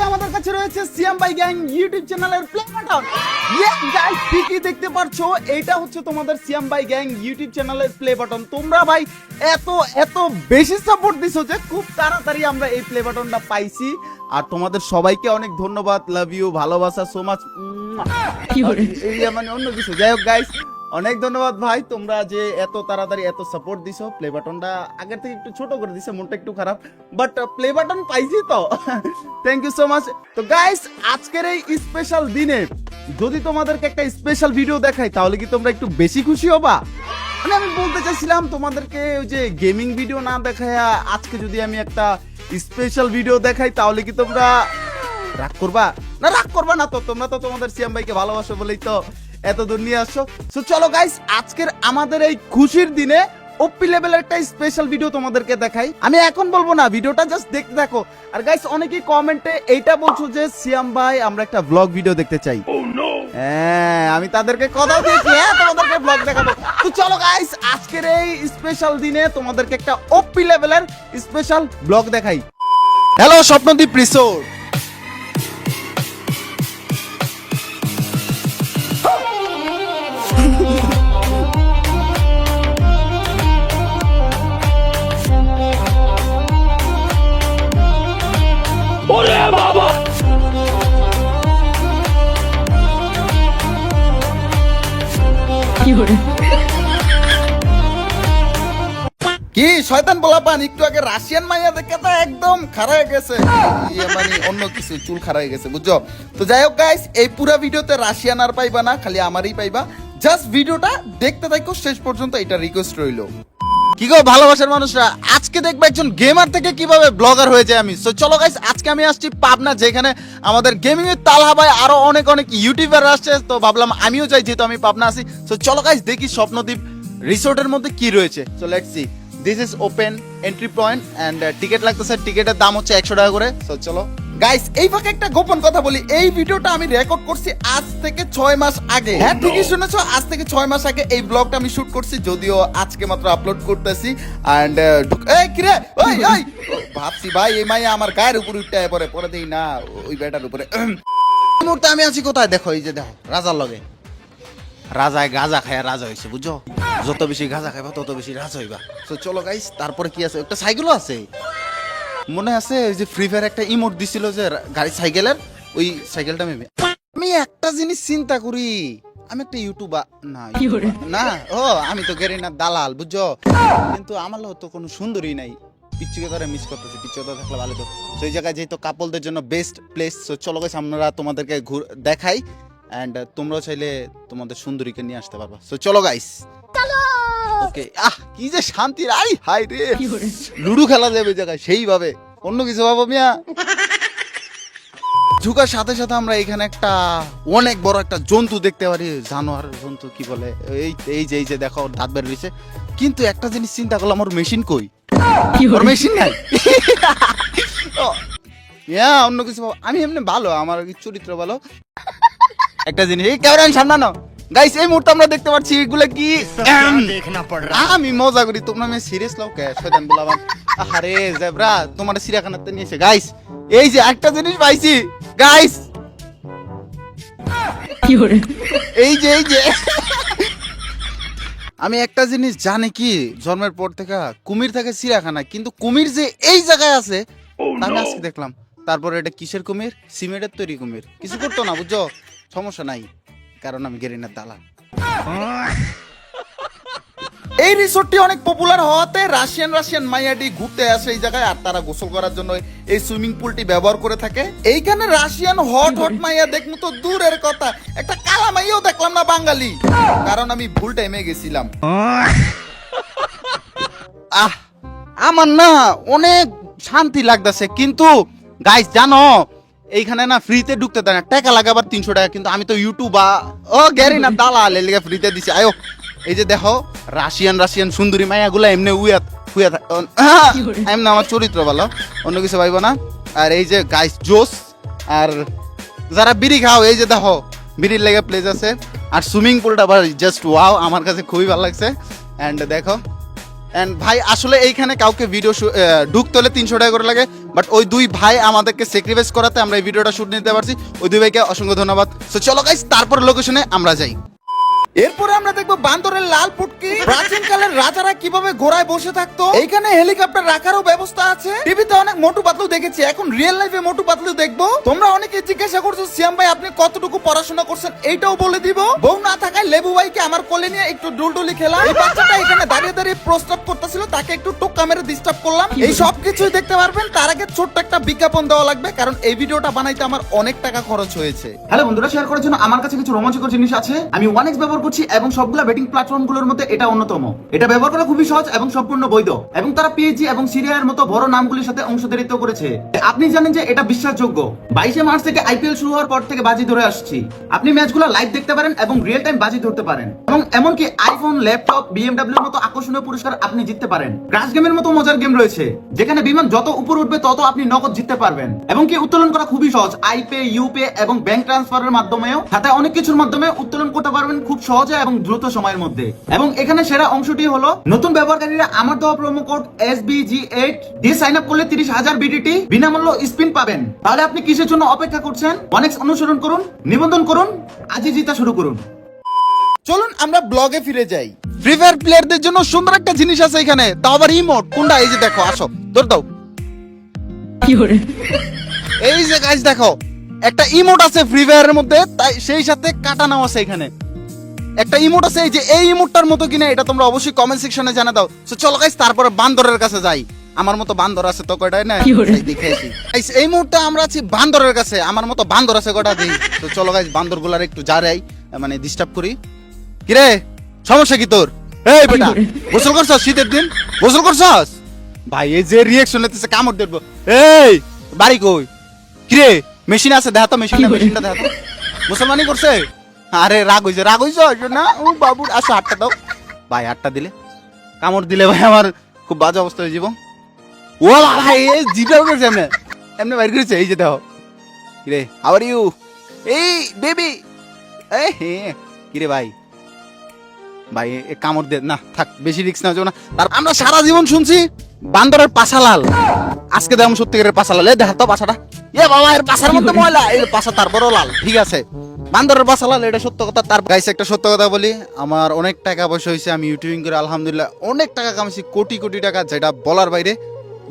আজকে আমাদের কাছে রয়েছে সিএম বাই গ্যাং ইউটিউব চ্যানেলের প্লে বাটন ইয়ে গাইস ঠিকই দেখতে পারছ এটা হচ্ছে তোমাদের সিএম বাই গ্যাং ইউটিউব চ্যানেলের প্লে বাটন তোমরা ভাই এত এত বেশি সাপোর্ট দিছো যে খুব তাড়াতাড়ি আমরা এই প্লে বাটনটা পাইছি। আর তোমাদের সবাইকে অনেক ধন্যবাদ লাভ ইউ ভালোবাসা সো মাচ এই মানে অন্য কিছু। যাই হোক গাইস অনেক ধন্যবাদ ভাই, তোমরা যে এত তাড়াতাড়ি এত সাপোর্ট দিছো। প্লে বাটনটা আগের থেকে একটু ছোট করে দিছে, মনটা একটু খারাপ। বাট প্লে বাটন পাইছি তো। থ্যাংক ইউ সো মাচ তো গাইস আজকের এই স্পেশাল দিনে যদি তোমাদেরকে একটা স্পেশাল ভিডিও দেখাই, তাহলে কি তোমরা একটু বেশি খুশি হবা? মানে আমি বলতে চাইছিলাম, তোমাদেরকে ওই যে গেমিং ভিডিও না দেখায় আজকে যদি আমি একটা স্পেশাল ভিডিও দেখাই, তাহলে কি তোমরা রাগ করবা? না, রাগ করবা না তো, তোমরা তো তোমাদের সিয়াম ভাইকে ভালোবাসো বলেই তো এত দূর নিয়ে আসছো? তো চলো গাইস আজকের আমাদের এই খুশির দিনে ওপি লেভেলের একটা স্পেশাল ভিডিও তোমাদেরকে দেখাই। আমি এখন বলব না ভিডিওটা জাস্ট দেখতে দেখো। আর গাইস অনেকেই কমেন্টে এইটা বলছো যে সিয়াম ভাই আমরা একটা ব্লগ ভিডিও দেখতে চাই। হ্যাঁ আমি তাদেরকে কথা দিয়েছি হ্যাঁ তোমাদেরকে ব্লগ দেখাবো। তো চলো গাইস আজকের এই স্পেশাল দিনে তোমাদেরকে একটা ওপি লেভেলের স্পেশাল ব্লগ দেখাই। Hello Swapnadip resort. কি শয়তান বলাপান, একটু আগে রাশিয়ান মাইয়া দেখে তো একদম খারাপ গেছে। মানে অন্য কিছু, চুল খারাপ গেছে, বুঝছ? তো যাই হোক গাইস এই পুরো ভিডিওতে রাশিয়ান আর পাইবা না, খালি আমারই পাইবা। জাস্ট ভিডিওটা দেখতে থাকো, শেষ পর্যন্ত এটা রিকোয়েস্ট রইল। কি গো, ভালোবাসার মানুষরা, আজকে দেখবে একজন গেমার থেকে কীভাবে ব্লগার হয়ে যায় আমি। সো চলো গাইস আজকে আমি আসছি পাবনা, যেখানে আমাদের গেমিং এর তাল হাবায় আরও অনেক অনেক ইউটিউবার আসছে। তো ভাবলাম আমিও যাই, যেহেতু আমি পাবনা আছি। সো চলো গাইস দেখি স্বপ্নদ্বীপ রিসোর্টের মধ্যে কি রয়েছে। So let's see this is open entry point and ticket লাগতেছে। টিকিটের দাম হচ্ছে একশো টাকা করে। সো চলো। গাইস এই ফাঁকে একটা গোপন কথা বলি। এই ভিডিওটা আমি রেকর্ড করছি আজ থেকে ছয় মাস আগে। হ্যাঁ ঠিকই শুনেছো? আজ থেকে ছয় মাস আগে এই ব্লগটা আমি শুট করছি। যদিও আজকে মাত্র আপলোড করতেছি। অ্যান্ড এই কিরে ওই ওই! ভাবছি ভাই এই মাইয়া আমার গায়ের উপর উঠতে পরে পরে দেই না। ওই বেটার উপরে। মুহূর্তে আমি আছি কোথায়? দেখো এই যে দেখো রাজার লগে। রাজায় গাজা খায় রাজা হয়েছে বুঝছ যত বেশি গাজা খাইবা তত বেশি রাজা হইবা। তো চলো গাইস তারপরে কি আছে? একটা সাইকেলও আছে। মনে আছে ওই যে ফ্রি ফায়ার একটা ইমোট দিছিল যে গাড়ি সাইকেলের? ওই সাইকেলটা আমি আমি একটা জিনিস চিন্তা করি। আমি একটা ইউটিউবার না না। ও আমি তো গেরি না দালাল বুঝছ কিন্তু আমার তো কোনো সুন্দরী নাই। পিচ্ছুকে করে মিস করতেছি পিচ্ছু তো থাকলে ভালো তো। সেই জায়গায় যেহেতু কাপলদের জন্য বেস্ট প্লেস চলো গাইস আমরা তোমাদেরকে ঘুর দেখাই। অ্যান্ড তোমরাও চাইলে তোমাদের সুন্দরীকে নিয়ে আসতে পারবা। সো চলো গাইস ওকে আহ কি যে শান্তি আই হাই রে! লুডু খেলা যাবে জায়গায় সেইভাবে। অন্য কিছু ভাবো মিয়া। ঝুকার সাথে সাথে আমরা এখানে একটা অনেক বড় একটা জন্তু দেখতে পারি জানোয়ার জন্তু কি বলে? এই এই যে এই যে দেখো দাঁত বের হয়েছে। কিন্তু একটা জিনিস চিন্তা করলাম আমার মেশিন কই? ওর মেশিন নাই। ইয়া, অন্য কিছু। আমি এমনি ভালো আমার চরিত্র ভালো। একটা জিনিস। এই ক্যামেরা সামনানো গাইস এই মুহূর্তে আমরা দেখতে পাচ্ছি এগুলো কি? আমি মজা করি। তোমরা আমি সিরিয়াস লও কে? শয়তান বলাবান। আরে জেব্রা তোমার সিরিয়াখানা সিরিয়াখানাতে নিয়েছে গাইস এই যে একটা জিনিস পাইছি। গাইস কি হরে এই যে এই যে। আমি একটা জিনিস জানি কি? জন্মের পর থেকে কুমির থাকে সিরিয়াখানা কিন্তু কুমির যে এই জায়গায় আছে আমি আজকে দেখলাম। তারপর এটা কিসের কুমির? সিমেন্টের তৈরি কুমির। কিছু করতো না বুঝছ? সমস্যা নাই কারণ আমি গেরিনার দালাল। এই রিসোর্টটি অনেক পপুলার হওয়াতে রাশিয়ান রাশিয়ান মাইয়াডি ঘুরতে আসে এই জায়গায় আর তারা গোসল করার জন্য এই সুইমিং পুলটি ব্যবহার করে থাকে। এইখানে রাশিয়ান হট হট মাইয়া দেখব তো দূরের কথা একটা কালা মাইয়াও দেখলাম না বাঙালি। কারণ আমি ভুল টাইমে গেছিলাম। আহ আমার না অনেক শান্তি লাগতেছে কিন্তু গাইস জানো এইখানে না ফ্রিতে ঢুকতে দেয় না। টাকা লাগে আবার তিনশো টাকা কিন্তু আমি তো ইউটিউবা ও গ্যারি না দালাল এর লিগে ফ্রিতে দিছি। আয়ো এই যে দেখো রাশিয়ান রাশিয়ান সুন্দরী মায়াগুলা এমনি উইয়া হুইয়া থাক- এমনি আমার চরিত্র ভালো অন্য কিছু পাইব না। আর এই যে গাইস জোস আর যারা বিড়ি খাও এই যে দেখো বিড়ির লেগে প্লেস আছে। আর সুইমিং পুলটা আবার জাস্ট ওয়াও আমার কাছে খুবই ভালো লাগছে। অ্যান্ড দেখো অ্যান্ড ভাই আসলে এইখানে কাউকে ভিডিও ঢুকতে হলে তিনশো টাকা করে লাগে। বাট ওই দুই ভাই আমাদেরকে স্যাক্রিফাইস করাতে আমরা এই ভিডিওটা শুট নিতে পারছি। ওই দুই ভাইকে অসংখ্য ধন্যবাদ। সো চলো গাইস তারপর লোকেশনে আমরা যাই। এরপরে আমরা দেখব বান্দরের লাল ফুটকি প্রাচীন কালের রাজারা কীভাবে ঘোড়ায় বসে থাকতো? এইখানে হেলিকপ্টার রাখারও ব্যবস্থা আছে। টিভিতে অনেক মোটু পাতলু দেখেছি, এখন রিয়েল লাইফে মোটু পাতলু দেখব। তোমরা অনেকে জিজ্ঞাসা করছ সিয়াম ভাই, আপনি কতটুকু পড়াশোনা করছেন? এইটাও বলে দিব। বউ না থাকায় লেবু ভাইকে আমার কোলে নিয়ে একটু ডুলডুলি খেলা এই বাচ্চাটা এখানে দাঁড়িয়ে দাঁড়িয়ে প্রস্তাব করতেছিল, তাকে একটু টোক্কা মেরে ডিস্টার্ব করলাম। এই সব কিছুই দেখতে পারবেন। তার আগে ছোট্ট একটা বিজ্ঞাপন দেওয়া লাগবে, কারণ এই ভিডিওটা বানাইতে আমার অনেক টাকা খরচ হয়েছে। হ্যালো বন্ধুরা শেয়ার করার জন্য আমার কাছে কিছু রোমাঞ্চকর জিনিস আছে। আমি ওয়ান এক্স ব্যবহার করছি এবং সবগুলা বেটিং প্ল্যাটফর্মগুলোর মধ্যে এটা অন্যতম। এটা ব্যবহার করা খুবই সহজ এবং সম্পূর্ণ বৈধ এবং তারা পিএইচজি এবং সিরিয়ার মতো বড় নামগুলির সাথে অংশীদারিত্ব করেছে। আপনি জানেন যে এটা বিশ্বাসযোগ্য। বাইশে মার্চ থেকে আইপিএল শুরু হওয়ার পর থেকে বাজি ধরে আসছি। আপনি ম্যাচগুলো লাইভ দেখতে পারেন এবং রিয়েল টাইম বাজি ধরতে পারেন। এবং এমনকি আইফোন ল্যাপটপ বিএমডাব্লিউর মতো আকর্ষণীয় পুরস্কার আপনি জিততে পারেন। ক্রাশ গেমের মতো মজার গেম রয়েছে, যেখানে বিমান যত উপর উঠবে তত আপনি নগদ জিততে পারবেন। এবং কি উত্তোলন করা খুবই সহজ আইপে ইউপে এবং ব্যাংক ট্রান্সফারের মাধ্যমেও, সাথে অনেক কিছুর মাধ্যমে উত্তোলন করতে পারবেন খুব সহজে এবং দ্রুত সময়ের মধ্যে। এবং এখানে সেরা অংশটি হলো নতুন ব্যবহারকারীরা আমার দেওয়া promo code S B G eight sign up করলে তিরিশ হাজার বিডিটি বিনামূল্য স্পিন পাবেন। তাহলে আপনি কিসের জন্য অপেক্ষা করছেন? অনেক অনুসরণ করুন নিবন্ধন করুন আজই জিতা শুরু করুন। চলুন আমরা ব্লগে ফিরে যাই। ফ্রি ফায়ার প্লেয়ারদের জন্য সুন্দর একটা জিনিস আছে এখানে তাও আবার ইমোট কোনটা? এই যে দেখো আসো ধর দাও। এই যে গাইস দেখো একটা ইমোট আছে ফ্রি ফায়ারের মধ্যে তাই সেই সাথে কাটানাও আছে এখানে। একটা ইমোট আছে এই যে এই ইমোটটার মতো কিনা এটা তোমরা অবশ্যই কমেন্ট সেকশনে জানা দাও। তো চলো গাইস তারপরে বান্দরের কাছে যাই। আমার মতো বান্দর আছে তো কয়টাই না? দেখে আসি। এই মুহূর্তে আমরা আছি বান্দরের কাছে। আমার মতো বান্দর আছে কয়টা? দিই। তো চলো গাইস বান্দরগুলার একটু যারাই মানে ডিস্টার্ব করি। কিরে? সমস্যা কি তোর? এই বেটা গোসল করছস শীতের দিন? গোসল করছস? ভাই এই যে রিয়াকশন নিতেছে কামড় দেবো এই বাড়ি কই? কিরে মেশিন আছে দেখা তো মেশিনটা মেশিনটা দেখা তো মুসলমানি করছে? আরে রাগ হইছে রাগ হইছে না ও বাবু, আসো, হাতটা দাও। ভাই, হাতটা দিলে। কামড় দিলে ভাই আমার খুব বাজে অবস্থা হয়ে যাব ও ভাই এই জিটাও করছে এমনি। এমনি বাইর করেছে, এই যে দেখো। কিরে হাউ ইউ এই বেবি এই, হে কিরে ভাই? ভাই, এ- কামড় দে, না, থাক, বেশি রিক্স যাবে না। তার, আমরা সারা জীবন শুনছি, বান্দরের পাশা লাল আজকে দেখলাম সত্যিকারের পাশা লাল এ দেখা তো পাশাটা। এ বাবা, এর পাশার মধ্যে ময়লা, এই পাশা তারপরও লাল, ঠিক আছে। বান্দরের পাশা লাল এটা সত্য কথা তার গাইছে একটা সত্য কথা বলি আমার অনেক টাকা পয়সা হয়েছে আমি ইউটিউবিং করে আলহামদুলিল্লাহ অনেক টাকা কামাইছি কোটি কোটি টাকা যেটা বলার বাইরে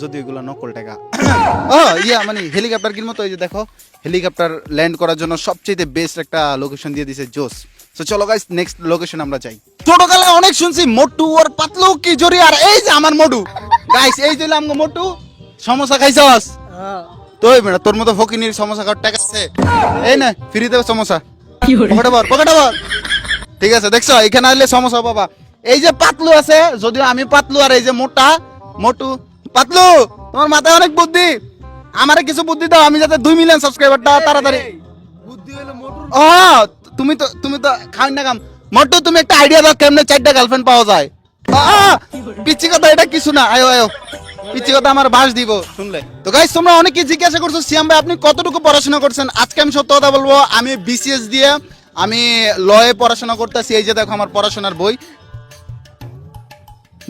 যদি এগুলো নকল টাকা। ও ইয়া মানে হেলিকপ্টার কিন মতো এই যে দেখো হেলিকপ্টার ল্যান্ড করার জন্য সবচেয়ে বেস্ট একটা লোকেশন দিয়ে দিছে জোস। তো চলো গাইস নেক্সট লোকেশন আমরা যাই। ছোটকালে অনেক শুনছি মোটু আর পাতলু কি জড়ি আর এই যে আমার মোটু গাইস এই যে আমগো মোটু সমোসা খাইছস? তো বেটা তোর মতো ফকিনির সমোসা খাওয়ার টাকা আছে। এই না ফ্রি দেবে সমোসা পকেটে বর পকেটে বর ঠিক আছে দেখছ? এখানে আসলে সমস্যা বাবা এই যে পাতলু আছে যদিও আমি পাতলু আর এই যে মোটা মোটু। পাতলু তোমার মাথায় অনেক বুদ্ধি। আমারে কিছু বুদ্ধি দাও আমি যাতে দুই মিলিয়ন সাবস্ক্রাইবারটা তাড়াতাড়ি ও তুমি তো তুমি তো খাওয়ান না কাম। মোটু তুমি একটা আইডিয়া দাও কেমনে চারটা গার্লফ্রেন্ড পাওয়া যায়। পিচ্ছি কথা এটা কিছু না। আয়ো আয়ো। কথা আমার বাস দিব। শুনলে। তো গাইস তোমরা অনেকে জিজ্ঞাসা করছ সিয়াম ভাই আপনি কতটুকু পড়াশোনা করছেন? আজকে আমি সত্য কথা বলব আমি বিসিএস দিয়ে আমি লয়ে পড়াশোনা করতেছি। এই যে দেখো আমার পড়াশোনার বই।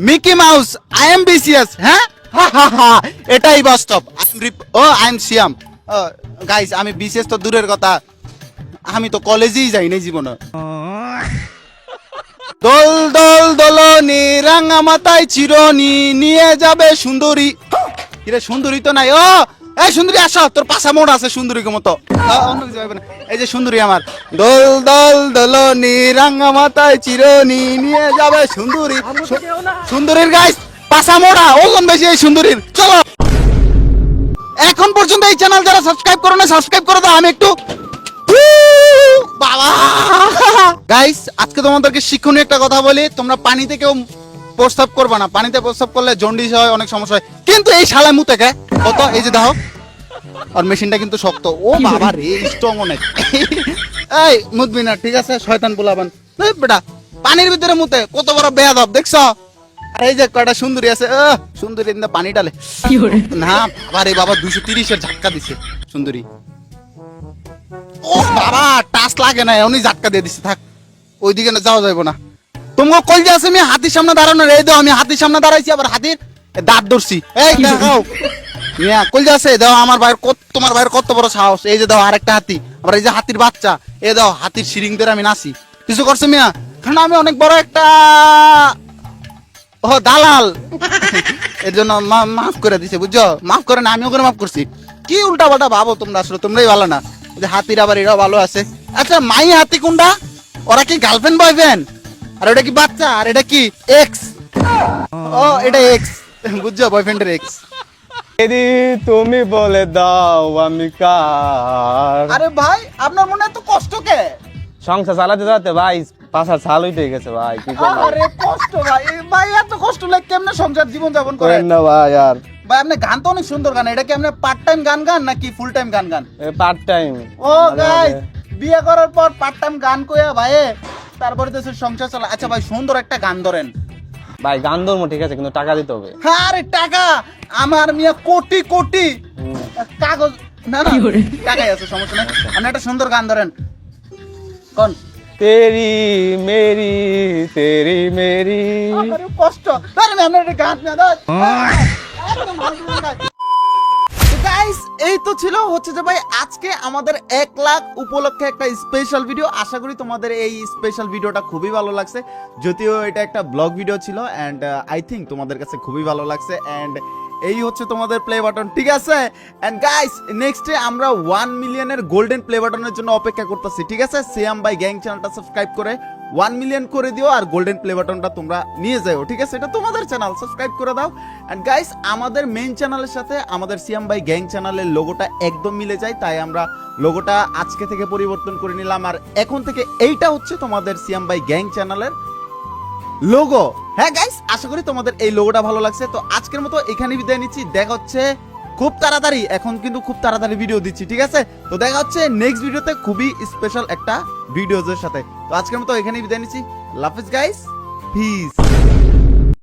Mickey Mouse I am BCS হ্যাঁ? হা, হা, হা, এটাই বাস্তব। I am ও আই এম সিয়াম গাইস আমি বিসিএস তো দূরের কথা। আমি তো কলেজেই যাই নাই জীবনে। দোল দোল দোলনি রাঙা মাথায় চিরনি নিয়ে যাবে সুন্দরী। কিরে সুন্দরী তো নাই ও! এই সুন্দরী আসো তোর পাশা মোড় আছে সুন্দরীকে মতো। অন্য কিছু না। এই যে সুন্দরী আমার। দোল দোল দোলনি রাঙা মাথায় চিরনি নিয়ে যাবে সুন্দরী। সুন্দরীর গাইস পাশা মোড়া ওজন বেশি এই সুন্দরীর। চলো। এখন পর্যন্ত এই চ্যানেল যারা সাবস্ক্রাইব করো না সাবস্ক্রাইব করে দাও আমি একটু বাবা। গাইস আজকে তোমাদেরকে শিক্ষণীয় একটা কথা বলি তোমরা পানিতে কেউ প্রস্তাব করবে না। পানিতে প্রস্তাব করলে জন্ডিস হয় অনেক সমস্যা হয়। কিন্তু এই কে? কত? এই যে দেখো আর মেশিনটা কিন্তু শক্ত। ও বাবা রে স্ট্রং অনেক। এই মুতবি না ঠিক আছে? শয়তান পোলাবান এই বেটা পানির ভিতরে মুতে কত বড় বেয়াদব দেখছ? আর এই যে কয়টা সুন্দরী আছে সুন্দরী পানি ডালে না বাবা রে বাবা দুশো তিরিশের ঝাটকা দিছে সুন্দরী। ও বাবা টাচ লাগে না এমনি ঝাটকা দিয়ে দিছে থাক। ওইদিকে না যাওয়া যাবে না। তোমাকে কই যে আমি হাতির সামনে দাঁড়ানো রে দাও আমি হাতির সামনে দাঁড়াইছি আবার হাতির দাঁত ধরছি। এই দেখাও মিয়া কই যাচ্ছে দাও আমার ভাইয়ের কত তোমার ভাইয়ের কত বড় সাহস। এই যে দাও আরেকটা হাতি আবার এই যে হাতির বাচ্চা এ দাও হাতির শিরিং ধরে আমি নাচি। কিছু করছে মিয়া? কারণ আমি অনেক বড় একটা ও দালাল। এর জন্য মা- মাফ করে দিছে বুঝছ? মাফ করে না আমিও করে মাফ করছি। কি উল্টা পাল্টা ভাবো তোমরা আসলে তোমরাই ভালো না। যে হাতির আবার এরাও ভালো আছে। আচ্ছা মাই হাতি কোনটা? ওরা কি গার্লফ্রেন্ড বয়ফ্রেন্ড আর ওটা কি বাচ্চা? আর এটা কি এক্স ও এটা এক্স বুঝছ বয়ফ্রেন্ডের এক্স এদি তুমি বলে দাও আমি কার? আরে ভাই আপনার মনে এত কষ্ট কে? সংসার চালাতে চালাতে ভাই পাশার ছাল উঠে গেছে ভাই কি আরে কষ্ট ভাই ভাই এত কষ্ট লাগে কেমনে সংসার জীবন যাপন করেন না ভাই আর ভাই আপনি গান তো অনেক সুন্দর গান। এটা কি আপনি পার্ট টাইম গান গান নাকি ফুল টাইম গান গান? পার্ট টাইম ও গাইস বিয়ে করার পর পার্ট টাইম গান কইয়া ভাই তারপরে তো সংসার চালা আচ্ছা ভাই সুন্দর একটা গান ধরেন। ভাই গান ধর্ম ঠিক আছে কিন্তু টাকা দিতে হবে। হ্যাঁ আরে টাকা! আমার মিয়া কোটি কোটি। কাগজ না না টাকাই আছে সমস্যা নেই। আপনি একটা সুন্দর গান ধরেন। কোন। তেরি মেরি তেরি মেরি। কষ্ট। গান এই তো ছিল হচ্ছে যে ভাই আজকে আমাদের এক লাখ উপলক্ষে একটা স্পেশাল ভিডিও আশা করি তোমাদের এই স্পেশাল ভিডিওটা খুবই ভালো লাগছে। যদিও এটা একটা ব্লগ ভিডিও ছিল অ্যান্ড আই থিঙ্ক তোমাদের কাছে খুবই ভালো লাগছে। অ্যান্ড এই হচ্ছে তোমাদের প্লে বাটন ঠিক আছে? এন্ড গাইস নেক্সট আমরা ওয়ান মিলিয়নের গোল্ডেন প্লে বাটনের জন্য অপেক্ষা করতেছি, ঠিক আছে? সিয়াম বাই গ্যাং চ্যানেলটা সাবস্ক্রাইব করে ওয়ান মিলিয়ন করে দিও আর গোল্ডেন প্লে বাটনটা তোমরা নিয়ে যাও, ঠিক আছে? এটা তোমাদের চ্যানেল সাবস্ক্রাইব করে দাও। এন্ড গাইস আমাদের মেইন চ্যানেলের সাথে আমাদের সিয়াম বাই গ্যাং চ্যানেলের লোগোটা একদম মিলে যায়, তাই আমরা লোগোটা আজকে থেকে পরিবর্তন করে নিলাম। আর এখন থেকে এইটা হচ্ছে তোমাদের সিয়াম বাই গ্যাং চ্যানেলের লোগো হ্যাঁ গাইস আশা করি তোমাদের এই লোগোটা ভালো লাগছে। তো আজকের মতো এখানে বিদায় নিচ্ছি। দেখা হচ্ছে খুব তাড়াতাড়ি। এখন কিন্তু খুব তাড়াতাড়ি ভিডিও দিচ্ছি, ঠিক আছে? তো দেখা হচ্ছে নেক্সট ভিডিওতে খুবই স্পেশাল একটা ভিডিওজের সাথে। তো আজকের মতো এখানেই বিদায় নিচ্ছি। লাফিজ গাইস পিস